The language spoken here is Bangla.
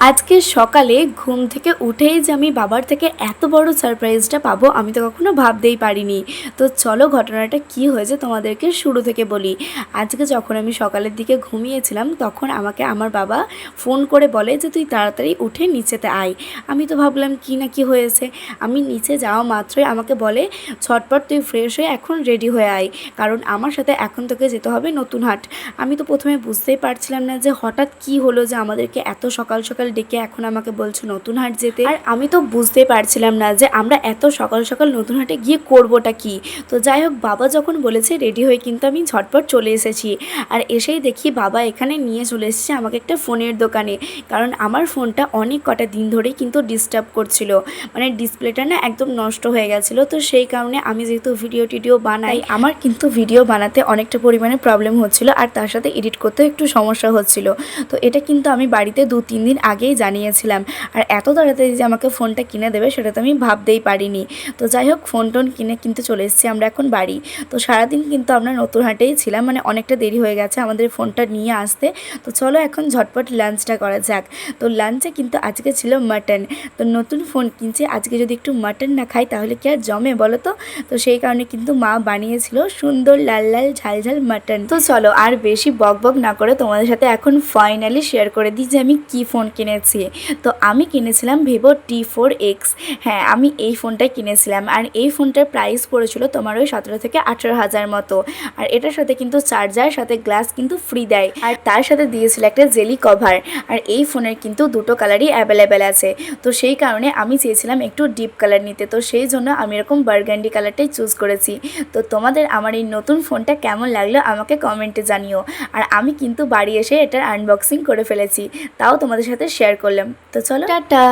আজকে সকালে ঘুম থেকে উঠেই যে আমি বাবার থেকে এত বড় সারপ্রাইজটা পাবো, আমি তো কখনো ভাবতেই পারিনি। তো চলো ঘটনাটা কি হয়েছে তোমাদেরকে শুরু থেকে বলি। আজকে যখন আমি সকালের দিকে ঘুমিয়েছিলাম, তখন আমাকে আমার বাবা ফোন করে বলে যে, তুই তাড়াতাড়ি উঠে নিচেতে আয়। আমি তো ভাবলাম, কি না কি হয়েছে? আমি নিচে যাওয়া মাত্রই আমাকে বলে, ছটপট তুই ফ্রেশ হয়ে এখন রেডি হয়ে আয়। কারণ আমার সাথে এখন তোকে যেতে হবে নতুন হাট। আমি তো প্রথমে বুঝতেই পারছিলাম না যে হঠাৎ কি হলো যে আমাদেরকে এত সকাল সকাল ডেকে এখন আমাকে বলছে নতুন হাট যেতে। আর আমি তো বুঝতে পারছিলাম না যে আমরা এত সকাল সকাল নতুন হাটে গিয়ে করবোটা কি। তো যাই হোক, বাবা যখন বলেছে রেডি হয়ে কিন্তু আমি ঝটপট চলে এসেছি। আর এসেই দেখি বাবা এখানে নিয়ে চলে এসেছে আমাকে একটা ফোনের দোকানে। কারণ আমার ফোনটা অনেক কটা দিন ধরেই কিন্তু ডিস্টার্ব করছিল। মানে ডিসপ্লেটা না একদম নষ্ট হয়ে গেছিল। তো সেই কারণে আমি যেহেতু ভিডিও টিডিও বানাই আমার কিন্তু ভিডিও বানাতে অনেকটা পরিমাণে প্রবলেম হচ্ছিল। আর তার সাথে এডিট করতেও একটু সমস্যা হচ্ছিল। তো এটা কিন্তু আমি বাড়িতে দু তিন দিন আগেই জানিয়েছিলাম। আর এত তাড়াতাড়ি যে আমাকে ফোনটা কিনে দেবে সেটা তো আমি ভাবতেই পারিনি। তো যাই হোক, ফোন টোন কিনে কিন্তু চলে এসেছি আমরা এখন বাড়ি। তো সারাদিন কিন্তু আমরা নতুন হাটেই ছিলাম মানে অনেকটা দেরি হয়ে গেছে আমাদের ফোনটা নিয়ে আসতে। তো চলো এখন ঝটপট লাঞ্চটা করা যাক। তো লাঞ্চে কিন্তু আজকে ছিল মাটন। তো নতুন ফোন কিনছে, আজকে যদি একটু মাটন না খাই তাহলে কি আর জমে বলো তো? তো সেই কারণে কিন্তু মা বানিয়েছিল সুন্দর লাল লাল ঝাল ঝাল মাটন। তো চলো আর বেশি বক বক না করে তোমাদের সাথে এখন ফাইনালি শেয়ার করে দিই যে আমি কি ফোন কিনেছি। তো আমি কিনেছিলাম ভিভো টি ফোর এক্স হ্যাঁ আমি এই ফোনটা কিনেছিলাম। আর এই ফোনটার প্রাইস পড়েছিল তোমার ওই সতেরো থেকে আঠেরো হাজার মতো। আর এটার সাথে কিন্তু চার্জার সাথে গ্লাস কিন্তু ফ্রি দেয়। আর তার সাথে দিয়েছিল একটা জেলি কভার আর এই ফোনের কিন্তু দুটো কালারই অ্যাভেলেবেল আছে। তো সেই কারণে আমি চেয়েছিলাম একটু ডিপ কালার নিতে। তো সেই জন্য আমি এরকম বার্গান্ডি কালারটাই চুজ করেছি। তো তোমাদের আমার এই নতুন ফোনটা কেমন লাগল আমাকে কমেন্টে জানিও। আর আমি কিন্তু বাড়ি এসে এটার আনবক্সিং করে ফেলেছি। তাও তোমাদের সাথে শেয়ার করলাম। তো চলো। টাটা।